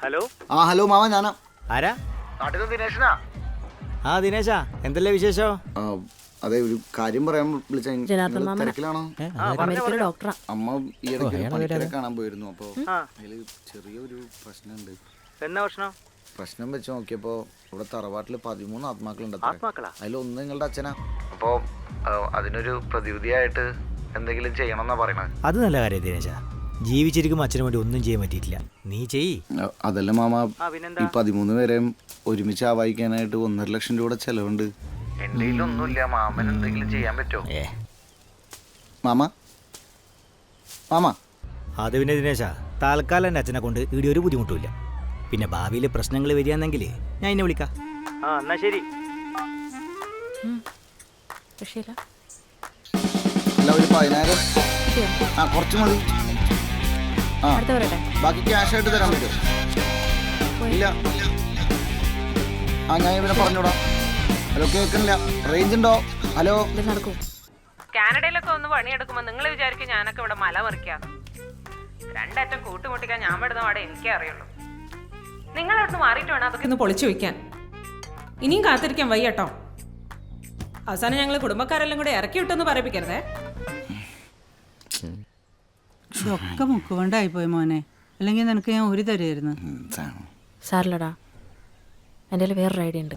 Hello ആ hello mama ഞാനാ. ആരാ? നാട്ടിൽ ദിനേശനാ? ആ ദിനേശാ എന്തല്ലേ വിശേഷോ? ആ, അതെ ഒരു കാര്യം പറയാൻ വിളിച്ച. ജനാർദ്ദൻ മാമനാ. തിരക്കിലാണോ? ഏ, അമേരിക്കയിലെ ഡോക്ടറെ. അമ്മ ഈ ഇടയ്ക്ക് ഒരു പണിക്കരെ കാണാൻ പോയിരുന്നു. അപ്പൊ ആ. അതിൽ ചെറിയൊരു പ്രശ്നമുണ്ട്. എന്നാ പ്രശ്നം? പ്രശ്നം വെച്ച് നോക്കിയപ്പോ ഇവിടെ തറവാട്ടിൽ പതിമൂന്ന് ആത്മാക്കളുണ്ട് ആത്മാക്കളാ? അതിലൊന്ന് നിങ്ങളുടെ അച്ഛനാ. അപ്പൊ അതിനൊരു പ്രതിവിധിയായിട്ട് എന്തെങ്കിലും ചെയ്യണം എന്നാ പറയണത് അത് നല്ല കാര്യം ദിനേശാ. ജീവിച്ചിരിക്കുമ്പോൾ അച്ഛന് വേണ്ടി ഒന്നും ചെയ്യാൻ പറ്റിയിട്ടില്ല. നീ ചെയ് അതല്ല മാമ. ഈ പതിമൂന്ന് പേരെയും ഒരുമിച്ച് ആവാഹിക്കാനായിട്ട് ഒന്നര ലക്ഷം രൂപ ചെലവുണ്ട്. എന്റെ ഒന്നുമില്ല മാമൻ എന്തെങ്കിലും ചെയ്യാൻ പറ്റുമോ? ഏ. മാമ. മാമ. അത് പിന്നെ ദിനേശാ താൽക്കാലം എന്റെ അച്ഛനെ കൊണ്ട് ഇവിടെ ഒരു ബുദ്ധിമുട്ടുമില്ല. പിന്നെ ഭാവിയിൽ പ്രശ്നങ്ങൾ വരികയാണെങ്കിൽ ഞാൻ എന്നെ വിളിക്കാം. ആ എന്നാ ശരി. ഒരു പതിനായിരം. ആ കുറച്ച് മതി. അടുത്ത പറയട്ടെ. ബാക്കി ക്യാഷ് ആയിട്ട് തരാൻ പറ്റും ഇല്ല. ആ ഞാൻ ഇവനെ പറഞ്ഞോടാ ഹലോ കേൾക്കണില്ല റേഞ്ച് ഉണ്ടോ? ഹലോ നടക്കും നടക്കൂ. കാനഡയിലൊക്കെ ഒന്ന് പണിയെടുക്കുമ്പോൾ നിങ്ങൾ വിചാരിക്കും ഞാനൊക്കെ ഇവിടെ മല മറിക്കാന്ന് രണ്ടറ്റം കൂട്ടുമുട്ടിക്കാൻ ഞാൻ പെടുന്ന അവിടെ എനിക്കേ അറിയുള്ളൂ. നിങ്ങൾ അവിടുന്ന് മാറിയിട്ട് വേണം അതൊക്കെ ഒന്ന് പൊളിച്ചു വയ്ക്കാൻ. ഇനിയും കാത്തിരിക്കാൻ വയ്യട്ടോ. അവസാനം ഞങ്ങൾ കുടുംബക്കാരെല്ലാം കൂടെ ഇറക്കി വിട്ടെന്ന് പറയിപ്പിക്കരുതേ. ഇതൊക്കെ മുക്കുകൊണ്ടായിപ്പോയി മോനെ. അല്ലെങ്കിൽ നിനക്ക് ഞാൻ ഒരു തരുമായിരുന്നു സാറിലടാ എന്റെ കയ്യിൽ വേറൊരു ഐഡിയ ഉണ്ട്.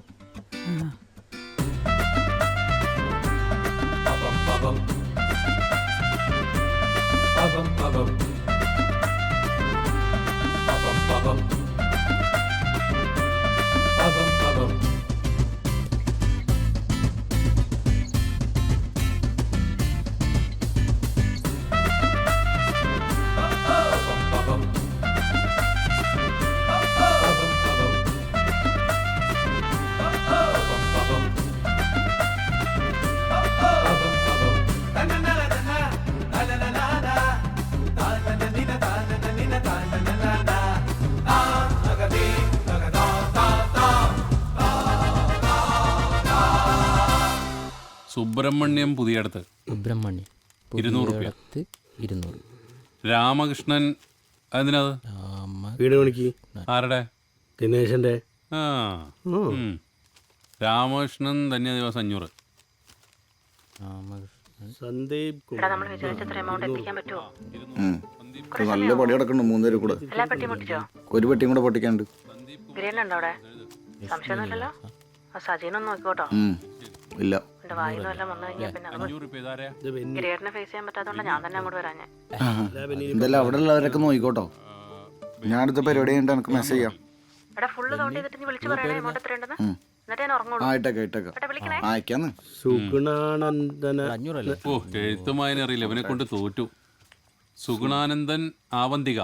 സുബ്രഹ്മണ്യം പുതിയടത്ത്. സുബ്രഹ്മണ്യം. ഇരുന്നൂറ് റുപ്യ. പുതിയടത്ത് ഇരുന്നൂറ്. രാമകൃഷ്ണൻ അതിനത് രാമ വീട് പണിക്ക്. ആരുടെ? ദിനേശന്റെ. ആ. ഉം. രാമകൃഷ്ണൻ തന്നെ ദിവസം അഞ്ഞൂറ്. രാമകൃഷ്ണൻ. സന്ദീപ് എടാ നമ്മൾ വിചാരിച്ചത്ര എമൗണ്ട് എത്തിക്കാൻ പറ്റുമോ ഉം. ഇത് നല്ല പടി കിടക്കുന്നുണ്ട് മൂന്നുപേരും കൂടെ. എല്ലാ ഒരു പെട്ടിയും കൂടെ പൊട്ടിക്കാണ്ട്. ഗ്രേൻ ഉണ്ടോ അവിടെ സംശയമൊന്നുമില്ലല്ലോ? ആ സജീനൊന്ന് നോക്കിക്കോട്ടോ. ഉം. ഇല്ല. എന്തായാലും അവിടെ ഉള്ളവരൊക്കെ നോക്കിക്കോട്ടോ ഞാൻ അടുത്ത പരിപാടി കഴിഞ്ഞിട്ട് എനിക്ക് മെസ്സേജ് ചെയ്യാം. അറിയില്ല. ഇവനെ കൊണ്ട് തോറ്റു. സുഗുണാനന്ദൻ ആവന്തിക.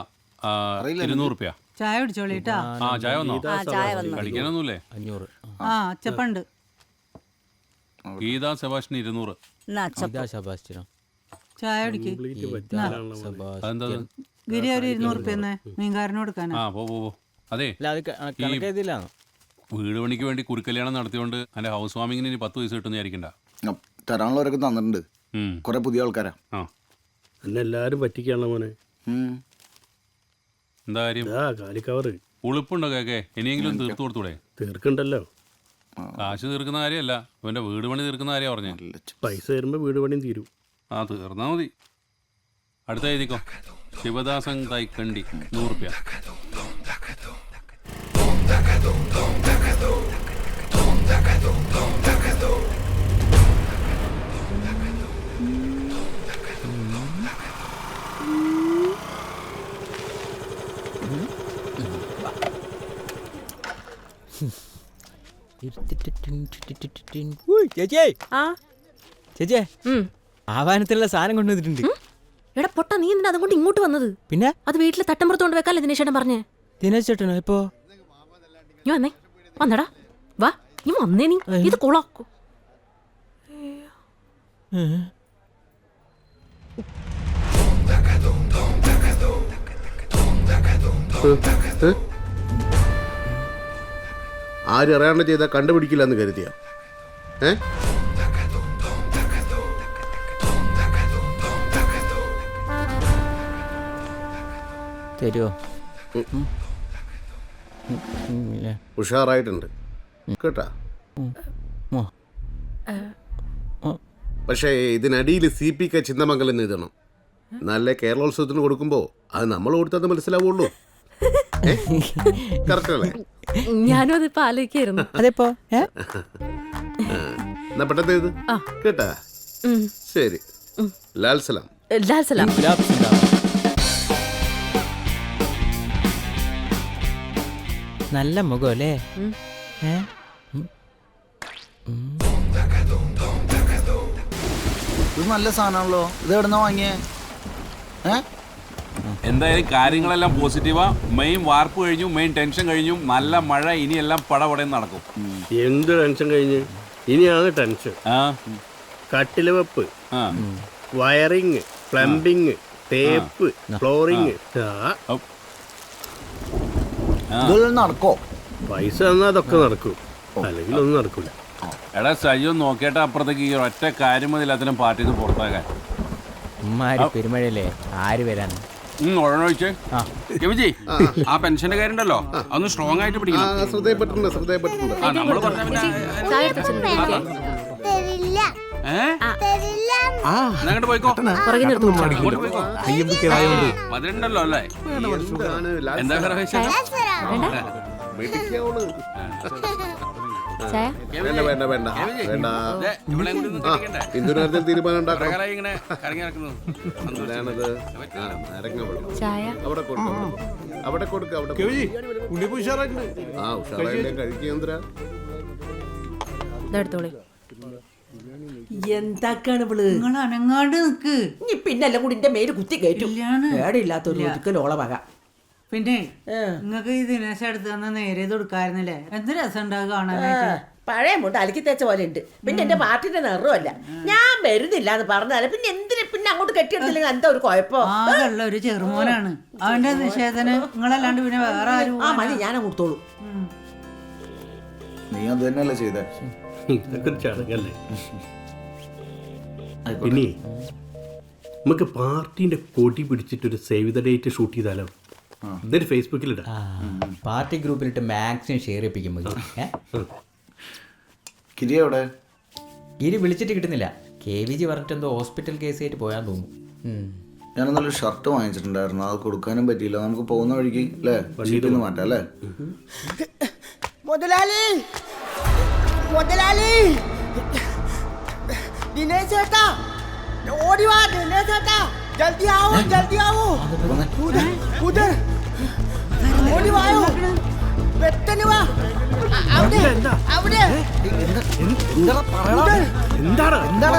ഇരുന്നൂറ് ചായ കുടിച്ചോളിട്ടാ ആ ചായ വന്നോ? കളിക്കാനൊന്നുമില്ലേ? അഞ്ഞൂറ്. ആ അച്ചപ്പണ്ട്. ഗീതാ സെബാസ്റ്റിന് ഇരുന്നൂറ്. ഇതാ ശബാസ്റ്റിനോ ചായ കുടിക്ക്. ശബാസ് അതെന്താ? അത്? ഗിരി ഒരു ഇരുന്നൂറ് റുപ്യന്ന് മീൻകാരന് കൊടുക്കാനാ? ആ പോ പോ പോ. അതെ. അല്ല അത് ക- വീട് പണിക്ക് വേണ്ടി കുരുക്കല്യാണം നടത്തിയോണ്ട് എന്റെ ഹൗസ് വാമിങ്ങിന് ഇനി പത്ത് പൈസ കിട്ടുന്ന വിചാരിക്കണ്ട. ആ, തരാനുള്ളവരൊക്കെ തന്നിട്ടുണ്ട്. ഉം. കുറെ പുതിയ ആൾക്കാരാ. ആ. എന്നെ എല്ലാരും പറ്റിക്കാണല്ലോ മോനെ. ഉം. എന്താ കാര്യം? ഇതാ കാലിക്കവറ്. ഉളുപ്പുണ്ടോ കേക്കെ? ഇനിയെങ്കിലും തീർത്തു കൊടുത്തൂടെ? തീർക്കണ്ടല്ലോ. കാശ് തീർക്കുന്ന കാര്യമല്ല ഇവന്റെ വീട് പണി തീർക്കുന്ന കാര്യം പറഞ്ഞു പൈസ തരുമ്പോ വീട് പണിയും തീരും ആ തീർന്നാ മതി അടുത്ത എഴുതിക്കോ ശിവദാസൻ തൈക്കണ്ടി നൂറുപ്യ ഉയ്, ആ ഉം. ആവാനത്തിലുള്ള സാധനം കൊണ്ടുവന്നിട്ടുണ്ട് എടാ പൊട്ടാ നീ എന്തിനാ അതുകൊണ്ട് ഇങ്ങോട്ട് വന്നത് പിന്നെ അത് വീട്ടിൽ തട്ടമ്പുറത്ത് കൊണ്ട് വെക്കാല്ലേ ദിനേശേട്ടൻ പറഞ്ഞേ ദിനേശ് ചേട്ടനോ ഇപ്പോ നീ വന്നേ വന്നടാ വാ നീ വന്നേ നീ ഇത് കൊളാക്കോ ആരും അറിയാണ്ട് ചെയ്താൽ കണ്ടുപിടിക്കില്ല എന്ന് കരുതിയ. ഏ? തരുമോ ഉം, ഇല്ലേ? ഉഷാറായിട്ടുണ്ട്. കേട്ടാ? മോ പക്ഷേ ഇതിനടിയിൽ സി പി കെ ചിന്തമംഗലം എന്ന് എഴുതണം. നല്ല കേരളോത്സവത്തിന് കൊടുക്കുമ്പോൾ അത് നമ്മൾ കൊടുത്തത് മനസ്സിലാവുള്ളൂ. കറക്റ്റ് അല്ലേ? ഞാനും അതിപ്പോ? ആലോചിക്കായിരുന്നു അതെപ്പോ ഏ എന്നാ പെട്ടെന്ന് എഴുത് കേട്ടാ? ഉം. ശരി. ലാൽ സലാം. ലാൽ സലാം. നല്ല മുഖം അല്ലേ ഏ? ഇത് നല്ല സാധനമാണല്ലോ. ഇത് എവിടെന്നാ വാങ്ങിയേ? ഏ? എന്തായാലും കാര്യങ്ങളെല്ലാം പോസിറ്റീവാ മെയിൻ വാർപ്പ് കഴിഞ്ഞു മെയിൻ ടെൻഷൻ കഴിഞ്ഞു. നല്ല മഴ ഇനിയെല്ലാം പടപടയും നടക്കും. എന്ത് ടെൻഷൻ കഴിഞ്ഞ്? ഇനിയാണ് ടെൻഷൻ ആ. കട്ടിൽ വെപ്പ് ആ. വയറിങ് പ്ലംബിങ് തേപ്പ് ഫ്ലോറിങ് ആ. ഔ. ഇതെല്ലാം നടക്കോ? പൈസ തന്നാ അതൊക്കെ നടക്കും. അല്ലെങ്കിൽ ഒന്നും നടക്കില്ല എടാ സയ്യോ നോക്കിയിട്ട് അപ്പുറത്തേക്ക് ഈ ഒറ്റ കാര്യം മതി. എല്ലാത്തിനും പാർട്ടിന്ന് പുറത്താകാൻ പുറത്താക്കാൻ. ഉമ്മാരി പെരുമഴയല്ലേ? ആര് വരാൻ ആ. കെവിജി ആ. പെൻഷന്റെ കാര്യമുണ്ടല്ലോ? അതൊന്ന് സ്ട്രോങ് ആയിട്ട് പിടിക്കണം. ശ്രദ്ധയപ്പെട്ടിട്ടുണ്ട് ശ്രദ്ധയപ്പെട്ടിട്ടുണ്ട് ആ നമ്മൾ പറഞ്ഞ പോയിക്കോ. മധുരണ്ടല്ലോ അല്ലേ? എന്താ വേണ്ട വേണ്ട വേണ്ട. വേണ്ട? തീരുമാനം ഉണ്ടാക്കണം. എന്താണത് നാരങ്ങ വെള്ളം. അവിടെ കൊടുക്ക അവിടെ കൊടുക്ക. അവിടെ. ആ ഉഷാറായിട്ട് കഴിക്കേന്ദ്ര ഇതെടുത്തോളി. എന്താക്കാണ് ഇവൾ? നിങ്ങൾ അനങ്ങാണ്ട് നിക്ക്. ഇനി പിന്നല്ല കൂടി എന്റെ മേൽ കുത്തി കയറ്റും. ഇല്ലാത്ത ഒരു ഒതുക്കലോള വക. പിന്നെ നിങ്ങക്ക് ഈ ദിനേശ എടുത്ത് തന്ന നേരെ കൊടുക്കായിരുന്നില്ലേ? എന്ത് രസം കാണാൻ കാണാനായിട്ട്? പഴയ മുണ്ട് അലക്കി തേച്ച പോലെ ഉണ്ട്. പിന്നെ എന്റെ പാർട്ടിന്റെ നിറമല്ല ഞാൻ വരുന്നില്ല എന്ന് പറഞ്ഞാൽ പിന്നെ എന്തിനു പിന്നെ അങ്ങോട്ട് കെട്ടിയെടുത്തില്ലെങ്കിൽ എന്താ ഒരു കുഴപ്പം? ആകെയുള്ള ഒരു ചെറുമോനാണ്. അവന്റെ നിഷേധന നിങ്ങളല്ലാണ്ട് പിന്നെ വേറെ ആരും ആ മതി ഞാൻ കൊടുത്തോളൂ. നീ അത് തന്നെയല്ലേ ചെയ്തേ? ഇതൊക്കെ ചടങ്ങല്ലേ? പിന്നെ നമുക്ക് പാർട്ടിന്റെ കൊടി പിടിച്ചിട്ടൊരു സേവ് ദ ഡേറ്റ് ഷൂട്ട് ചെയ്താലോ? എന്നിട്ട് ഫേസ്ബുക്കിലിടാം പാർട്ടി ഗ്രൂപ്പിലിട്ട് മാക്സിമം ഷെയർ ചെയ്യിപ്പിക്കും കിരി എവിടെ? ഗിരി വിളിച്ചിട്ട് കിട്ടുന്നില്ല. കെ വി ജി പറഞ്ഞിട്ട് എന്തോ ഹോസ്പിറ്റൽ കേസ് ആയിട്ട് പോയാൻ തോന്നുന്നു. ഞാനൊന്നൊരു ഞാൻ നല്ലൊരു ഷർട്ട് വാങ്ങിച്ചിട്ടുണ്ടായിരുന്നു. അത് കൊടുക്കാനും പറ്റിയില്ല. നമുക്ക് പോകുന്ന വഴിക്ക് അല്ലേ? നിന്ന് മാറ്റാം അല്ലേ? മുതലാളി! മുതലാളി! ദിനേശ് ചേട്ടാ! ഓടി വാ ദിനേശ് ചേട്ടാ! ജൽദി ആവോ ജൽദി ആവോ! അവിടെ അവിടെ. എന്താണ്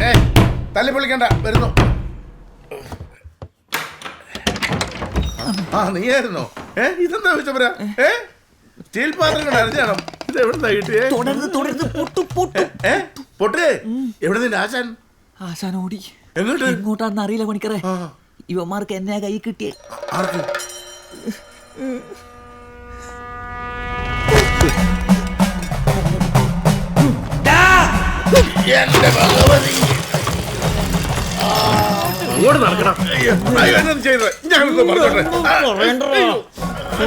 എന്താണ് തല്ലി പൊളിക്കണ്ട വരുന്നു. ആ നീയായിരുന്നോ? ഏ ഇതെന്താ വിശപ്പര ഏ സ്റ്റീൽ പാത്രങ്ങൾ അരഞ്ഞാണോ ഇത് എവിടെ കിട്ടിയേ? തുടരുത് തുടരുത്. പൊട്ടു പൊട്ടു. ഏ പൊട്ടേ എവിടെ നിന്റെ ആശാൻ? ആശാൻ ഓടി. എങ്ങോട്ട്? ഇങ്ങോട്ടാണെന്ന് അറിയില്ല പണിക്കറേ ഇവന്മാർക്ക് എന്നെ കൈ കിട്ടിയേ. ആർക്ക്? എന്റെ ഭഗവതി. അങ്ങോട്ട് നടക്കണം.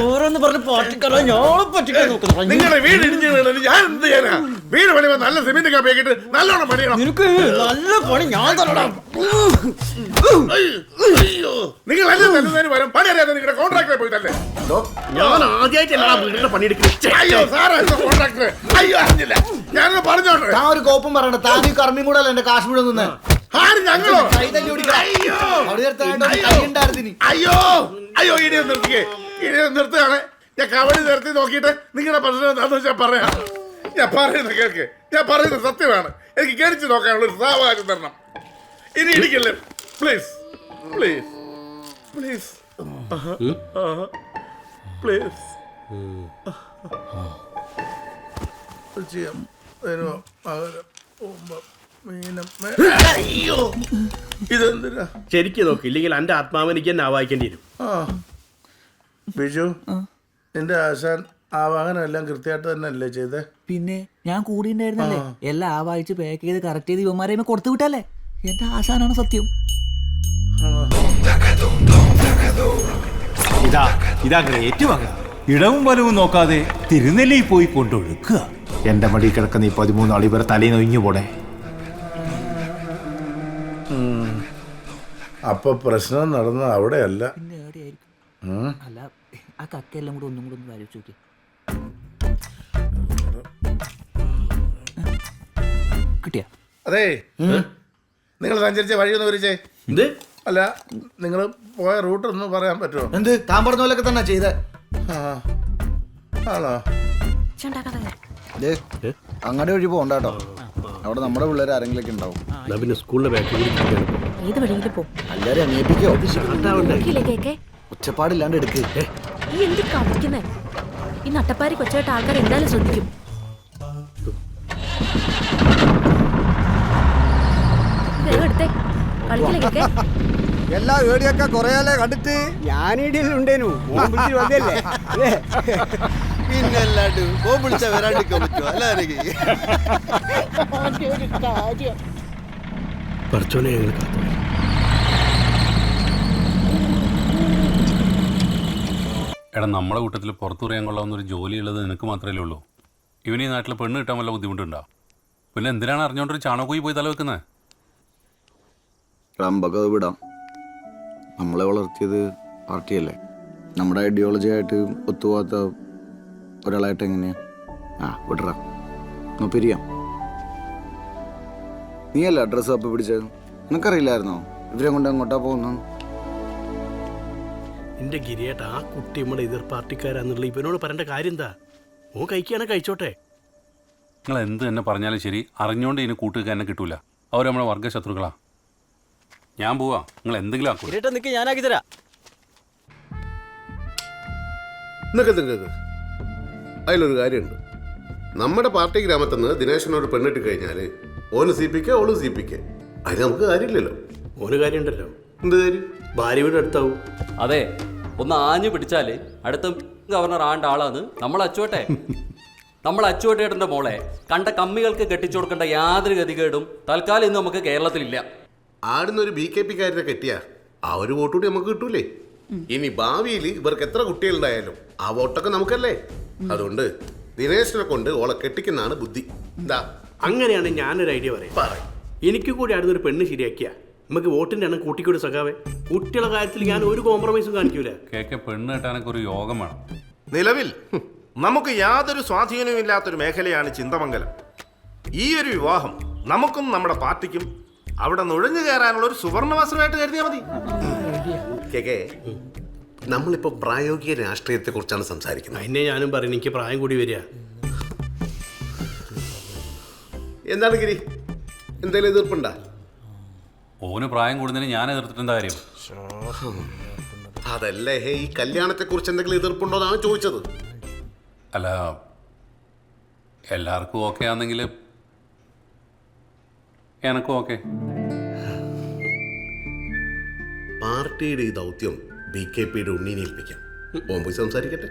ഓരോന്ന് പറഞ്ഞ് പാട്ടിക്കറ ഞാളെ പറ്റിക്കാൻ നോക്കുന്നു. നിങ്ങളുടെ വീട് ഇടിഞ്ഞു വീണത് ഞാൻ എന്ത് ചെയ്യാനാ? വീട് പണിയുമ്പോ നല്ല സിമെന്റ് കാപ്പിയാക്കിട്ട് നല്ലോണം പണിയണം. നിനക്ക് നല്ല പണി ഞാൻ തരണം. നിങ്ങൾ എല്ലാം തരുന്നതിന് പകരം പണി അറിയാതെ നിങ്ങളുടെ കോൺട്രാക്ടറെ പോയി തന്നെ ഞാൻ ആദ്യമായിട്ടല്ല വീടിന്റെ പണിയെടുക്കുന്നത് അയ്യോ കോൺട്രാക്ടർ അയ്യോ അറിഞ്ഞില്ല. ഞാൻ പറഞ്ഞോട്ടെ. ഞാൻ ഒരു കോപ്പം പറയണ്ട. താൻ ഈ കർമ്മിയും കൂടെ അല്ല എന്റെ കാശ് മുഴുവൻ നിന്ന് ആര് ഞങ്ങളോ? അയ്യോ. അയ്യോ. അയ്യോ. ഇനി ഒന്ന് നിർത്തിക്കേ. ഇനി ഒന്ന് നിർത്തുകയാണ്. ഞാൻ കവടി നിർത്തി നോക്കിയിട്ട് നിങ്ങളുടെ പ്രശ്നം എന്താണെന്ന് വെച്ചാൽ പറയാം. ഞാൻ പറയുന്നത് കേൾക്ക്. ഞാൻ പറയുന്നത് സത്യമാണ്. എനിക്ക് കേറിച്ച് നോക്കാനുള്ള ഒരു സാവകാശം തരണം. ഇനി ഇടിക്കല്ലേ? പ്ലീസ് പ്ലീസ് പ്ലീസ് പ്ലീസ് ചെയ്യാം. വരുമോ അയ്യോ. ഇതെന്തിനാ? ശരിക്കും നോക്ക് ഇല്ലെങ്കിൽ എന്റെ ആത്മാവനിക്ക് തന്നെ ആവാഹിക്കേണ്ടി വരും. ആ. ബിജു നിന്റെ ആശാൻ ആവാഹനം എല്ലാം കൃത്യമായിട്ട് തന്നെ അല്ലേ ചെയ്തേ? പിന്നെ ഞാൻ കൂടിണ്ടായിരുന്നല്ലേ? എല്ലാം ആവാഹിച്ച് വായിച്ച് പാക്ക് ചെയ്ത് കറക്റ്റ് ചെയ്ത് ഇവന്മാരെ കൊടുത്തു വിട്ടല്ലേ? എന്റെ ആശാനാണ് സത്യം? ഇതാ ഇതാ ഗ്രേറ്റ് വക. ഇടവും വലവും നോക്കാതെ തിരുനെല്ലി പോയി കൊണ്ടൊഴുക്കുക എന്റെ മടി കിടക്കുന്ന ഈ പതിമൂന്ന് ആളി ഇവരെ തലയിൽ ഒഴിഞ്ഞു പോടെ അപ്പൊ പ്രശ്നം നടന്നത് അവിടെയല്ല. പിന്നെ എവിടെയായിരിക്കും? ഉം. അല്ല ആ കക്കയെല്ലാം കൂടെ ഒന്നും കൂടെ ഒന്ന് ആലോചിച്ച് നോക്കി കിട്ടിയ? അതെ. നിങ്ങൾ സഞ്ചരിച്ച വഴി ഒന്ന് വരിച്ചേ എന്ത്? അല്ല നിങ്ങൾ പോയ റൂട്ട് ഒന്ന് പറയാൻ പറ്റുമോ? എന്ത്? താൻ പറഞ്ഞ പോലൊക്കെ തന്നെ ചെയ്തേ. ആ ആണോ? ദേ, അങ്ങടെ വഴി പോണ്ടാട്ടോ കേട്ടോ അവിടെ നമ്മുടെ പിള്ളേർ ആരെങ്കിലൊക്കെ ഉണ്ടാവും. എന്നാ പിന്നെ സ്കൂളിലെ ബാക്കിൽ. ഏത് വഴിയിൽ പോ. എല്ലാരും ഒച്ചപ്പാടില്ലാണ്ട് എടുക്ക്. ഈ എന്ത് കളിക്കുന്നേ ഈ നട്ടപ്പാരി കൊച്ചായിട്ട് ആൾക്കാർ എന്തായാലും ശ്രദ്ധിക്കും. വേഗം എടുത്തേ. കളിക്കില്ലേ കേക്കെ? എല്ലാ ഏടിയൊക്കെ കൊറേയാലേ കണ്ടിട്ട്? ഞാൻ ഇടിയിലുണ്ടേനു വന്നല്ലേ പിന്നല്ലാണ്ട് ഫോൺ വരാണ്ടിരിക്കാൻ പറ്റുമോ അല്ലേ പഠിച്ചോനെ ഞങ്ങൾ കാത്തു. എടാ നമ്മളെ കൂട്ടത്തിൽ പുറത്തു പറയാൻ കൊള്ളാവുന്ന ഒരു ജോലി ഉള്ളത് നിനക്ക് മാത്രമേ ഉള്ളൂ. ഇവന് ഈ നാട്ടിൽ പെണ്ണ് കിട്ടാൻ വല്ല ബുദ്ധിമുട്ടുണ്ടോ? പിന്നെ എന്തിനാണ് അറിഞ്ഞോണ്ടൊരു ചാണകോയി പോയി തല വെക്കുന്നത് റമ്പൊക്കെ വിടാം. നമ്മളെ വളർത്തിയത് പാർട്ടിയല്ലേ? നമ്മുടെ ഐഡിയോളജി ആയിട്ട് ഒത്തുപോകാത്ത ഒരാളായിട്ട് എങ്ങനെയാ? ആ വിടറ പിരിയാം. നീയല്ല അഡ്രസ്സ് അപ്പം പിടിച്ചത്? നിനക്കറിയില്ലായിരുന്നോ? ഇവരെ കൊണ്ട് അങ്ങോട്ടാ പോകുന്നു എന്റെ ഗിരിയേട്ട ആ കുട്ടി നമ്മുടെ എതിർ പാർട്ടിക്കാരാന്നുള്ള ഇവനോട് പറയേണ്ട കാര്യം എന്താ ഓ കഴിക്കുകയാണെ കഴിച്ചോട്ടെ. നിങ്ങൾ എന്ത് തന്നെ പറഞ്ഞാലും ശരി അറിഞ്ഞുകൊണ്ട് ഇതിന് കൂട്ടുകാരനെ എന്നെ കിട്ടൂല. അവർ നമ്മളെ വർഗശത്രുക്കളാ ഞാൻ പോവാ. നിങ്ങൾ എന്തെങ്കിലും ആക്കൂ. ഞാനാക്കി തരാം. നിൽക്ക് നിൽക്ക് അതിലൊരു കാര്യമുണ്ട്. നമ്മുടെ പാർട്ടി ഗ്രാമത്തിൽ നിന്ന് ദിനേശനോട് പെണ്ണിട്ട് കഴിഞ്ഞാൽ ഓന് സി പിക്ക് ഓൾ സി പിക്ക് അതിന് നമുക്ക് കാര്യമില്ലല്ലോ. ഓന് കാര്യമുണ്ടല്ലോ. എന്ത് കാര്യം? ഭാര്യ വീട് അടുത്താവും. അതെ ഒന്ന് ആഞ്ഞു പിടിച്ചാൽ അടുത്ത ഗവർണർ ആണ്ട ആളാണ് നമ്മൾ അച്ചുവട്ടെ. നമ്മൾ അച്ചുവട്ടേട്ടന്റെ മോളെ കണ്ട കമ്മികൾക്ക് കെട്ടിച്ചു കൊടുക്കേണ്ട യാതൊരു ഗതികേടും തൽക്കാലം ഇന്ന് നമുക്ക് കേരളത്തിലില്ല. ആടുന്ന ഒരു ബി കെ പി കാരനെ കെട്ടിയാ ആ ഒരു വോട്ട് കൂടി നമുക്ക് കിട്ടൂലേ? ഇനി ഭാവിയിൽ ഇവർക്ക് എത്ര കുട്ടികളുണ്ടായാലും ആ വോട്ടൊക്കെ നമുക്കല്ലേ? അതുകൊണ്ട് ദിനേശനെ കൊണ്ട് ഓളെ കെട്ടിക്കുന്നതാണ് ബുദ്ധി. എന്താ അങ്ങനെയാണ് ഞാനൊരു ഐഡിയ പറയാം. എനിക്ക് കൂടി അടുത്തൊരു പെണ്ണ് ശരിയാക്കിയ നമുക്ക് വോട്ടിന്റെ എണ്ണം കൂട്ടിക്കൂടി സഖാവേ. കുട്ടികളുടെ കാര്യത്തിൽ ഞാൻ ഒരു കോംപ്രമൈസും കാണിക്കൂല. കേക്ക് പെണ്ണ് കിട്ടാനൊക്കെ ഒരു യോഗം വേണം. നിലവിൽ നമുക്ക് യാതൊരു സ്വാധീനവും ഇല്ലാത്തൊരു മേഖലയാണ് ചിന്തമംഗലം. ഈ ഒരു വിവാഹം നമുക്കും നമ്മുടെ പാർട്ടിക്കും അവിടെ നുഴഞ്ഞു കയറാനുള്ള ഒരു സുവർണവസരമായിട്ട് കരുതിയാൽ മതി. കേക്കേ നമ്മളിപ്പോ പ്രായോഗിക രാഷ്ട്രീയത്തെ കുറിച്ചാണ് സംസാരിക്കുന്നത്. അതിനെ ഞാനും പറയുന്നു എനിക്ക് പ്രായം കൂടി വരിക. എന്താണ് ഗിരി? എന്തെങ്കിലും എതിർപ്പുണ്ടാ? ഓന് പ്രായം കൂടുന്നതിന് ഞാൻ എതിർത്തിട്ട് കാര്യം? അതല്ലേ ഹേ ഈ കല്യാണത്തെ കുറിച്ച് എന്തെങ്കിലും എതിർപ്പുണ്ടോ എന്നാണ് ചോദിച്ചത്. അല്ല എല്ലാവർക്കും ഓക്കെ ആണെങ്കിൽ എനക്കും ഓക്കെ. പാർട്ടിയുടെ ഈ ദൗത്യം ബി കെ പിയുടെ ഉണ്ണീനെ ഏൽപ്പിക്കാം. ഓൻ പോയി സംസാരിക്കട്ടെ.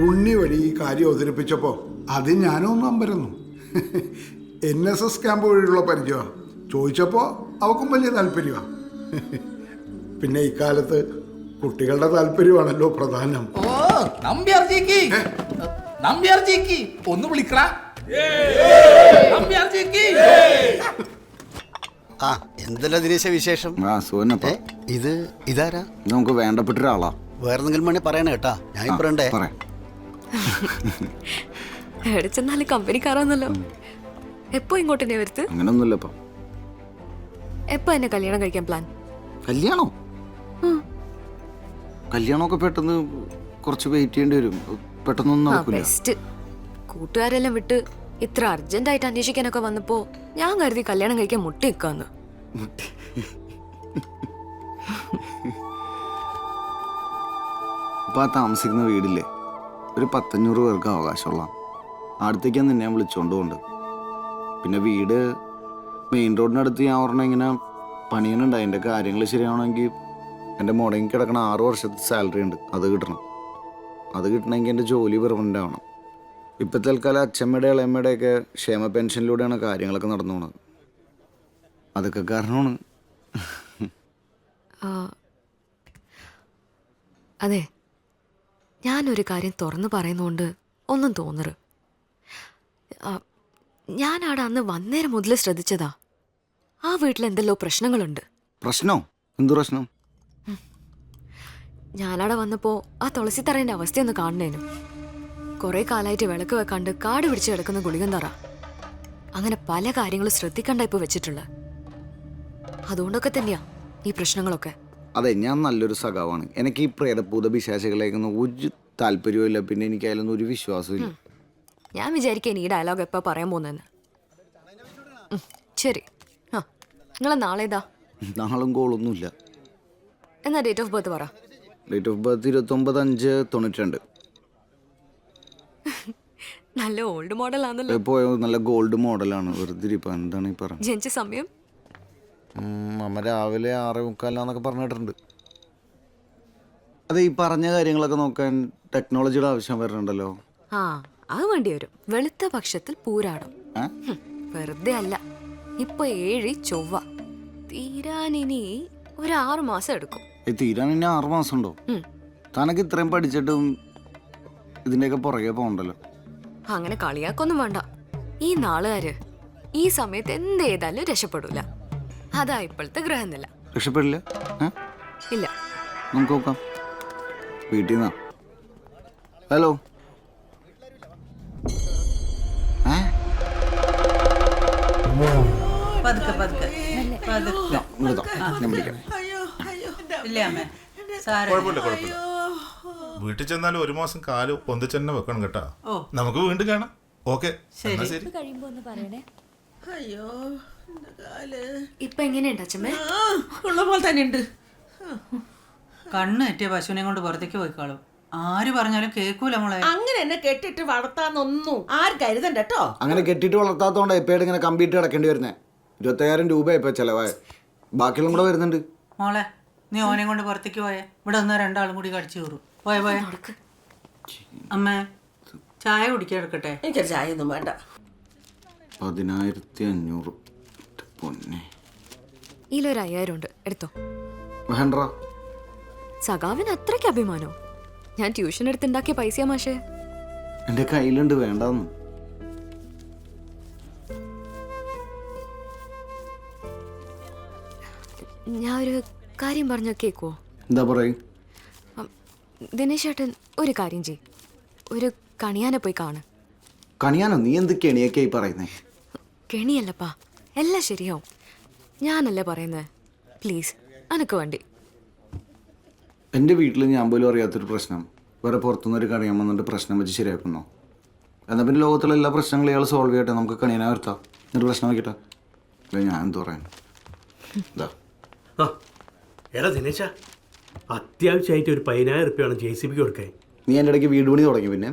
ഉണ്ണി വഴി ഈ കാര്യം അവതരിപ്പിച്ചപ്പോൾ അത് ഞാനൊന്നും അമ്പരന്നു. എൻ എസ് എസ് ക്യാമ്പ് വഴിയുള്ള പരിചയമാണ് ചോദിച്ചപ്പോൾ അവക്കും വലിയ താല്പര്യമാണ് പിന്നെ ഇക്കാലത്ത് കുട്ടികളുടെ താല്പര്യമാണല്ലോ പ്രധാനം. ഓ നമ്പ്യാർ ജിക്ക് ഒന്ന് വിളിക്കടാ. നമ്പ്യാർ ജിക്ക് ആ എന്തല്ല ദിനേശ വിശേഷം? ആ സുവനപ്പ ഇത് ഇതാരാ? നമുക്ക് വേണ്ടപ്പെട്ട ഒരാളാ വേറെന്തെങ്കിലും വേണേ പറയണേ കേട്ടാ. ഞാൻ ഇപ്പൊ ഉണ്ടേ പറയാം എവിടെ ചെന്നാലും കമ്പനിക്കാരാന്നല്ലോ എപ്പോ ഇങ്ങോട്ട് തന്നെ വരുത്ത്? അങ്ങനൊന്നുമില്ല ഇപ്പം എപ്പോ എന്നെ കല്യാണം കഴിക്കാൻ പ്ലാൻ കല്യാണോ? കല്യാണമൊക്കെ പെട്ടെന്ന് കുറച്ച് വെയിറ്റ് ചെയ്യേണ്ടി വരും. പെട്ടെന്നൊന്നും നടക്കില്ല ബെസ്റ്റ് കൂട്ടുകാരെല്ലാം വിട്ട് ഇത്ര അർജന്റ് ആയിട്ട് അന്വേഷിക്കാനൊക്കെ വന്നപ്പോ ഞാൻ കരുതി കല്യാണം കഴിക്കാൻ മുട്ടി നിൽക്കാന്ന് ഇപ്പൊ ആ താമസിക്കുന്ന വീടില്ലേ? ഒരു പത്തഞ്ഞൂറ് പേർക്ക് അവകാശമുള്ള അടുത്തേക്കാണ് നിന്നെ ഞാൻ വിളിച്ചോണ്ട് കൊണ്ട് പിന്നെ വീട് മെയിൻ റോഡിനടുത്ത് ഞാൻ പറഞ്ഞ ഇങ്ങനെ പണിയുന്നുണ്ട്. അതിന്റെ കാര്യങ്ങൾ ശരിയാവണമെങ്കിൽ എന്റെ മുടങ്ങി കിടക്കണ ആറ് വർഷത്തെ സാലറി ഉണ്ട്. അത് കിട്ടണം. അത് കിട്ടണമെങ്കിൽ എന്റെ ജോലി പെർമനന്റ് ആവണം. ഇപ്പം തൽക്കാലം അച്ഛമ്മയുടെ ഇളയമ്മയുടെയൊക്കെ ക്ഷേമ പെൻഷനിലൂടെയാണ് കാര്യങ്ങളൊക്കെ നടന്നു പോണത്. അതൊക്കെ കാരണമാണ്. അതെ. ഞാനൊരു കാര്യം തുറന്നു പറയുന്നതുകൊണ്ട് ഒന്നും തോന്നരുത്. ആ, ഞാനാടെ അന്ന് വന്നേരം മുതൽ ശ്രദ്ധിച്ചതാ. ആ വീട്ടിൽ എന്തെല്ലോ പ്രശ്നങ്ങളുണ്ട്. പ്രശ്നോ? എന്തു പ്രശ്നം? ഞാനവിടെ വന്നപ്പോ ആ തുളസി തറേന്റെ അവസ്ഥയൊന്ന് കാണണേനു. കുറെ കാലായിട്ട് വിളക്ക് വെക്കാണ്ട് കാട് പിടിച്ച് കിടക്കുന്ന ഗുളികൻ തറ അങ്ങനെ പല കാര്യങ്ങളും ശ്രദ്ധിക്കണ്ട ഇപ്പൊ വെച്ചിട്ടുള്ള. അതുകൊണ്ടൊക്കെ തന്നെയാ ഈ പ്രശ്നങ്ങളൊക്കെ. അതെ ഞാൻ നല്ലൊരു സഖാവാണ്. എനിക്ക് ഈ പ്രേതഭൂത പിശാചികളേക്കൊന്നും ഒരു താല്പര്യവും ഇല്ല പിന്നെ എനിക്ക് അതിലൊന്നും ഒരു വിശ്വാസവും ഇല്ല ഞാൻ വിചാരിക്കാൻ ഈ ഡയലോഗ് എപ്പോ പറയാൻ പോകുന്നതെന്ന് ശരി. നിങ്ങളെ നാളെ ഇതാ. നാളും കോളൊന്നുമില്ല. എന്നാ ഡേറ്റ് ഓഫ് ബർത്ത് പറ. ഡേറ്റ് ഓഫ് ബർത്ത് ഇരുപത്തൊമ്പത് അഞ്ച് തൊണ്ണൂറ്റി രണ്ട് നല്ല ഓൾഡ് മോഡൽ ആണല്ലോ. നല്ല ഗോൾഡ് മോഡലാണ് വെറുതെ ഇരിപ്പം. എന്താണ് ഈ പറഞ്ഞത് ജനിച്ച സമയം? അമ്മ രാവിലെ ആറ് മുക്കാലാന്നൊക്കെ പറഞ്ഞിട്ടുണ്ട് അതെ ഈ പറഞ്ഞ കാര്യങ്ങളൊക്കെ നോക്കാൻ ടെക്നോളജിയുടെ ആവശ്യം വരുന്നുണ്ടല്ലോ. ആ അത് വേണ്ടി വരും. വെളുത്ത പക്ഷത്തിൽ പൂരാടം. വെറുതെ അല്ല. ഇപ്പൊ ഏഴ് ചൊവ്വ. തീരാനിനി ഒരു ആറു മാസം എടുക്കും. തീരാൻ ഇനി ആറ് മാസം ഉണ്ടോ? ഉം. തനക്ക് ഇത്രയും പഠിച്ചിട്ടും ഇതിന്റെയൊക്കെ പുറകെ പോകണ്ടല്ലോ. അങ്ങനെ കളിയാക്കൊന്നും വേണ്ട. ഈ നാളുകാര് ഈ സമയത്ത് എന്ത് ചെയ്താലും രക്ഷപ്പെടൂല. അതാ ഇപ്പോഴത്തെ ഗ്രഹനില. രക്ഷപ്പെടില്ല? ഏ? ഇല്ല. നമുക്ക് നോക്കാം. വീട്ടിൽ നിന്നാ. ഹലോ. ഏ? പതുക്കെ പതുക്കെ. പതുക്കെ. ഇങ്ങോട്ടോ ഞാൻ വിളിക്കാം ഇല്ലേ അമ്മേ? സാരം കുഴപ്പമില്ല കുഴപ്പമില്ല. വീട്ടിൽ ചെന്നാലും ഒരു മാസം കാൽ പൊന്തിച്ചെന്നെ വെക്കണം കേട്ടാ. നമുക്ക് വീണ്ടും കാണാം. ഓക്കെ ശരി. അയ്യോ ഇപ്പൊ എങ്ങനെയുണ്ട് അച്ഛമ്മേ? ഉള്ള പോലെ തന്നെ ഉണ്ട്. കണ്ണ് എറ്റിയ പശുവിനെ കൊണ്ട് പുറത്തേക്ക് പോയിക്കോളും. ആര് പറഞ്ഞാലും കേൾക്കൂല മോളെ. അങ്ങനെ എന്നെ കെട്ടിട്ട് വളർത്താന്നൊന്നും ആര് കരുതണ്ട കേട്ടോ. അങ്ങനെ കെട്ടിട്ട് വളർത്താത്തോണ്ട് എപ്പോഴും ഇങ്ങനെ കമ്പ്യൂട്ടർ അടക്കേണ്ടി വരുന്നേ. ഇരുപത്തയ്യായിരം രൂപ ഇപ്പൊ ചെലവായ. ബാക്കിയുള്ള കൂടെ വരുന്നുണ്ട്. മോളെ നീ ഓനെ കൊണ്ട് പുറത്തേക്ക് പോയേ. ഇവിടെ ഒന്ന് രണ്ടാളും കൂടി കടിച്ചു കയറും. പോയെ പോയ. അമ്മേ ചായ കുടിക്കാൻ എടുക്കട്ടെ? എനിക്കൊരു ചായ ഒന്നും വേണ്ട. പതിനായിരത്തി അഞ്ഞൂറ് പൊന്നെ. ഇതിലൊരു അയ്യായിരം ഉണ്ട്. എടുത്തോ. വേണ്ട സഖാവിന് അത്രയ്ക്ക് അഭിമാനോ? ഞാൻ ട്യൂഷൻ എടുത്തുണ്ടാക്കിയ പൈസയാ മാഷേ. എന്റെ കയ്യിലുണ്ട്. വേണ്ടെന്ന്. ഞാൻ ഒരു കാര്യം പറഞ്ഞ കേക്കുവോ എന്താ പറയും? ദിനേശ് ഏട്ടൻ ഒരു കാര്യം ചെയ് ഒരു കണിയാനെ പോയി കാണ്. കണിയാനോ? നീ എന്ത് കെണിയൊക്കെ ഈ പറയുന്നേ? കെണിയല്ലപ്പാ എല്ലാം ശരിയാവും. ഞാനല്ലേ പറയുന്നത് പ്ലീസ് അനക്ക് വേണ്ടി. എന്റെ വീട്ടിൽ ഞാൻ പോലും അറിയാത്തൊരു പ്രശ്നം. വേറെ പുറത്തുനിന്ന് ഒരു കണിയാൻ വന്നിട്ട് പ്രശ്നം വെച്ച് ശരിയാക്കുന്നോ. എന്നാൽ പിന്നെ ലോകത്തുള്ള എല്ലാ പ്രശ്നങ്ങളും ഇയാൾ സോൾവ് ചെയ്യട്ടെ. നമുക്ക് കണിയാനെ വരുത്താം. എന്നിട്ട് പ്രശ്നം വയ്ക്കട്ടെ ഇല്ല ഞാൻ എന്ത് പറയാൻ ഇതാ ആ എടാ ദിനേശ അത്യാവശ്യമായിട്ട് ഒരു പതിനായിരം റുപ്യാണ് ജെ സി ബിക്ക് കൊടുക്കാൻ. നീ എന്റെ ഇടയ്ക്ക് വീട് പണി തുടങ്ങി പിന്നെ?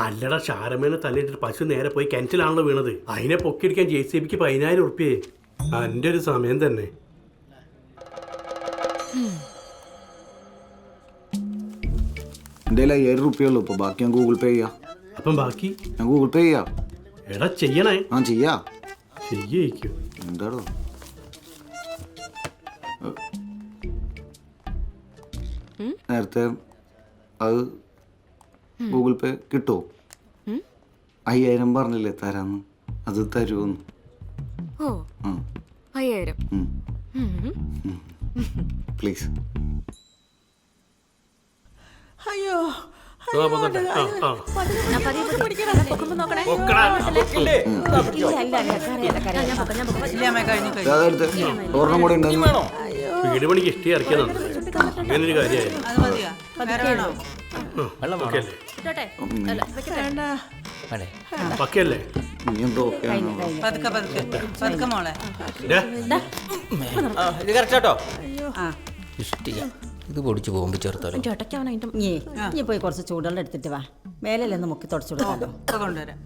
അല്ലടാ ഷാരമേനെ തല്ലിയിട്ട് പശു നേരെ പോയി കിണറ്റിലാണല്ലോ വീണത്. അതിനെ പൊക്കിയടിക്കാൻ ജെ സി ബിക്ക് പതിനായിരം ഉറുപ്പ്യേ. എന്റെ ഒരു സമയം തന്നെ. എന്റെ കയ്യിൽ അയ്യായിരം റുപ്യ ഉള്ളൂ ഇപ്പോൾ ബാക്കി ഞാൻ ഗൂഗിൾ പേ ചെയ്യാം. അപ്പം ബാക്കി? ഞാൻ ഗൂഗിൾ പേ ചെയ്യാം. എടാ ചെയ്യണേ. ആ ചെയ്യാ. ചെയ്യിക്കും. എന്താടോ? നേരത്തെ അത് ഗൂഗിൾ പേ കിട്ടുമോ അയ്യായിരം പറഞ്ഞില്ലേ തരാന്ന്. അത് തരുമെന്ന് ഓ. ആ അയ്യായിരം. പ്ലീസ്. അയ്യോ. ഒരെണ്ണം കൂടെ ഉണ്ടെന്ന്. വീട് പണിക്ക് ഇഷ്ടി ഇറക്കിയതാണ് അങ്ങനെ ഒരു കാര്യമായി. അത് മതിയോ? വേറെ വേണോ ഓക്കെ അല്ലേ നീ എന്തോ ഓക്കെ ആണോ? പതുക്കെ പതുക്കെ. പതുക്കെ. മോളെ. ഇത് കറക്റ്റ് കേട്ടോ ആ. ഇഷ്ടിക. ഇത് പൊടിച്ച് പോകുമ്പോൾ ചേർത്താലോ നീ നീ പോയി കുറച്ച് ചൂടുവെള്ളം എടുത്തിട്ട് വാ. മേലല്ലേ ഒന്ന് മുക്കി തുടച്ചു കൊടുക്കാലോ ഇപ്പൊ കൊണ്ടുവരാം.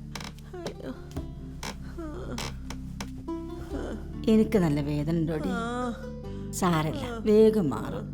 എനിക്ക് നല്ല വേദന ഉണ്ടോടി. സാരല്ല. വേഗം മാറും.